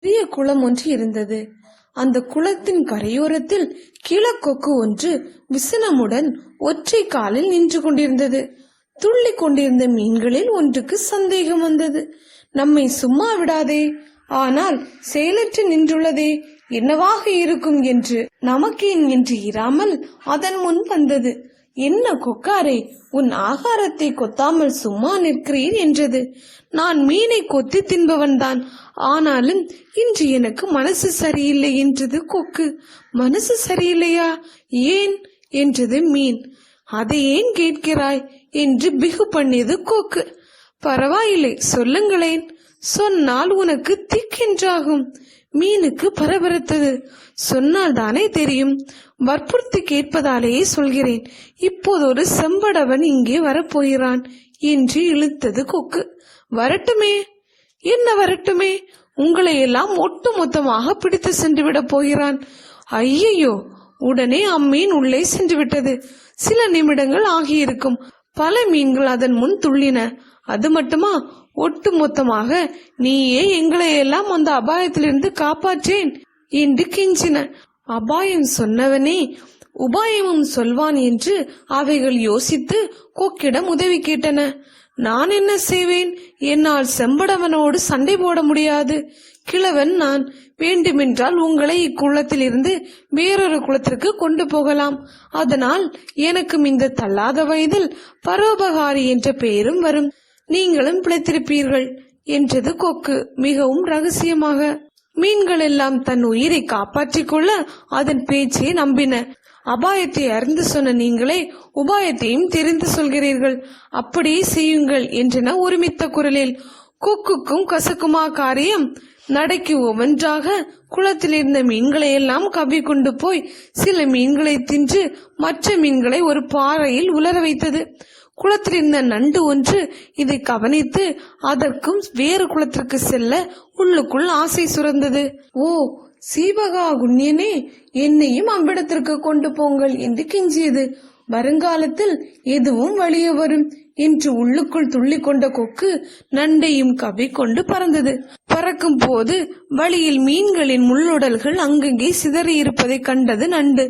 பெரிய குளம் ஒன்று இருந்தது. அந்த குளத்தின் கரையோரத்தில் கிழக்கொக்கு ஒன்று விசனமுடன் ஒற்றை காலில் நின்று கொண்டிருந்தது. துள்ளி கொண்டிருந்த மீன்களில் ஒன்றுக்கு சந்தேகம் வந்தது. நம்மை சும்மா விடாதே ஆனால் செயலற்று நின்றுள்ளதே என்னவாக இருக்கும் என்று நமக்கேன் என்று இராமல் அதன் முன் வந்தது. என்ன கொக்காரே உன் ஆகாரத்தை கொத்தாமல் சும்மா நிற்கிறீர் என்றது. நான் மீனை கொத்தி தின்பவன்தான். ஆனாலும் இன்று எனக்கு மனசு சரியில்லை என்றது கொக்கு. மனசு சரியில்லையா? ஏன்? என்றது மீன். அதை ஏன் கேட்கிறாய்? என்று பிகு பண்ணியது கொக்கு. பரவாயில்லை சொல்லுங்களேன். சொன்னால் உனக்கு திக்கென்றாகும். மீனுக்கு பரபரத்தது. சொன்னால் தானே தெரியும். வற்புறுத்தி கேட்பதாலேயே சொல்கிறேன். இப்போது ஒரு செம்படவன் இங்கே வரப்போகிறான் என்று இழுத்தது கொக்கு. வரட்டுமே. என்ன வரட்டுமே? உங்களை எல்லாம் ஒட்டு மொத்தமாக பிடித்து சென்று விட போகிறான். ஐயையோ! உடனே அம்மீன் உள்ளே சென்று விட்டது. சில நிமிடங்கள் ஆகியிருக்கும். பல மீன்கள் அதன் முன் துள்ளின. அது மட்டுமா? ஒட்டு மொத்தமாக நீயே எங்களை எல்லாம் அந்த அபாயத்திலிருந்து காப்பாற்றேன் என்று கெஞ்சின. அபாயம் சொன்னவனே உபாயமும் சொல்வான் என்று அவைகள் யோசித்து கொக்கிடம் உதவி கேட்டன. நான் என்ன செய்வேன்? என்னால் செம்படவனோடு சண்டை போட முடியாது. கிழவன் நான். வேண்டுமென்றால் உங்களை இக்குளத்தில் இருந்து வேறொரு குளத்திற்கு கொண்டு போகலாம். அதனால் எனக்கும் இந்த தள்ளாத வயதில் பரோபகாரி என்ற பெயரும் வரும். நீங்களும் பிழைத்திருப்பீர்கள் என்றது கொக்கு. மிகவும் ரகசியமாக. மீன்கள் எல்லாம் தன் உயிரை காப்பாற்றிக் கொள்ள அதன் பேச்சை நம்பின. அபாயத்தை அறிந்து சொன்ன நீங்களே உபாயத்தையும் தெரிந்து சொல்கிறீர்கள். அப்படியே செய்யுங்கள் என்றன ஒருமித்த குரலில் கொக்குக்கும் கசக்குமா காரியம்? நடைக்கு ஒவ்வொன்றாக குளத்தில் இருந்த மீன்களை எல்லாம் கவ்வி கொண்டு போய் சில மீன்களை தின்று மற்ற மீன்களை ஒரு பாறையில் உலர வைத்தது. குளத்தில் இருந்த நண்டு ஒன்று இதை கவனித்து அதற்கும் வேறு குளத்திற்கு செல்ல உள்ளுக்குள் ஆசை சுரந்தது. ஓ சீவகா குண்யனே என்னையும் அவ்விடத்திற்கு கொண்டு போங்கள் என்று கெஞ்சியது. வருங்காலத்தில் எதுவும் வழியே வரும் என்று உள்ளுக்குள் துள்ளி கொண்ட கொக்கு நண்டையும் கவி கொண்டு பறந்தது. பறக்கும் போது வழியில் மீன்களின் முள்ளுடல்கள் அங்கங்கே சிதறி இருப்பதை கண்டது நண்டு.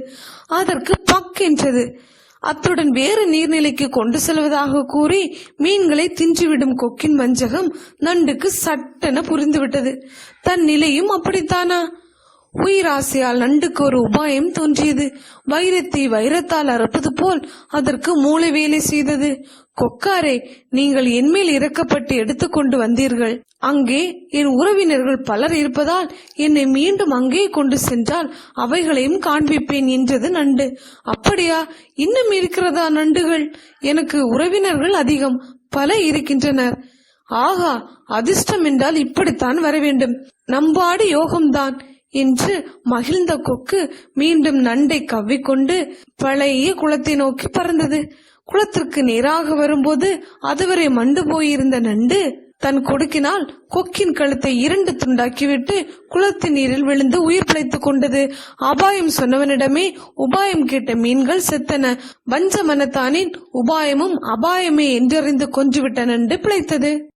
அதற்கு பக் என்றது. அத்துடன் வேறு நீர்நிலைக்கு கொண்டு செல்வதாக கூறி மீன்களை தின்றுவிடும் கொக்கின் வஞ்சகம் நண்டுக்கு சட்டென புரிந்துவிட்டது. தன் நிலையும் அப்படித்தானா? உயிராசையால் நண்டுக்கு ஒரு உபாயம் தோன்றியது. வைரத்தை வைரத்தால் அறுப்பது போல் அதற்கு மூளை வேலை செய்தது. கொக்காரே நீங்கள் என்மேல் இறக்கப்பட்டு எடுத்துக்கொண்டு வந்தீர்கள். அங்கே என் உறவினர்கள் பலர் இருப்பதால் என்னை மீண்டும் அங்கே கொண்டு சென்றால் அவைகளையும் காண்பிப்பேன் என்றது நண்டு. அப்படியா? இன்னும் இருக்கிறதா நண்டுகள்? எனக்கு உறவினர்கள் அதிகம் பல இருக்கின்றனர். ஆகா அதிர்ஷ்டம் என்றால் இப்படித்தான் வர வேண்டும். நம்பாடு யோகம்தான். என்று மகிழ்ந்த கொக்கு மீண்டும் நண்டை கவ்விக்கொண்டு பழைய குளத்தை நோக்கி பறந்தது. குளத்திற்கு நேராக வரும்போது அதுவரை மண்டு போயிருந்த நண்டு தன் கொடுக்கினால் கொக்கின் கழுத்தை இரண்டு துண்டாக்கிவிட்டு குளத்தின் நீரில் விழுந்து உயிர் பிழைத்துக் கொண்டது. அபாயம் சொன்னவனிடமே உபாயம் கேட்ட மீன்கள் செத்தன. வஞ்ச மனத்தானின் உபாயமும் அபாயமே என்றறிந்து கொன்றுவிட்ட நண்டு பிழைத்தது.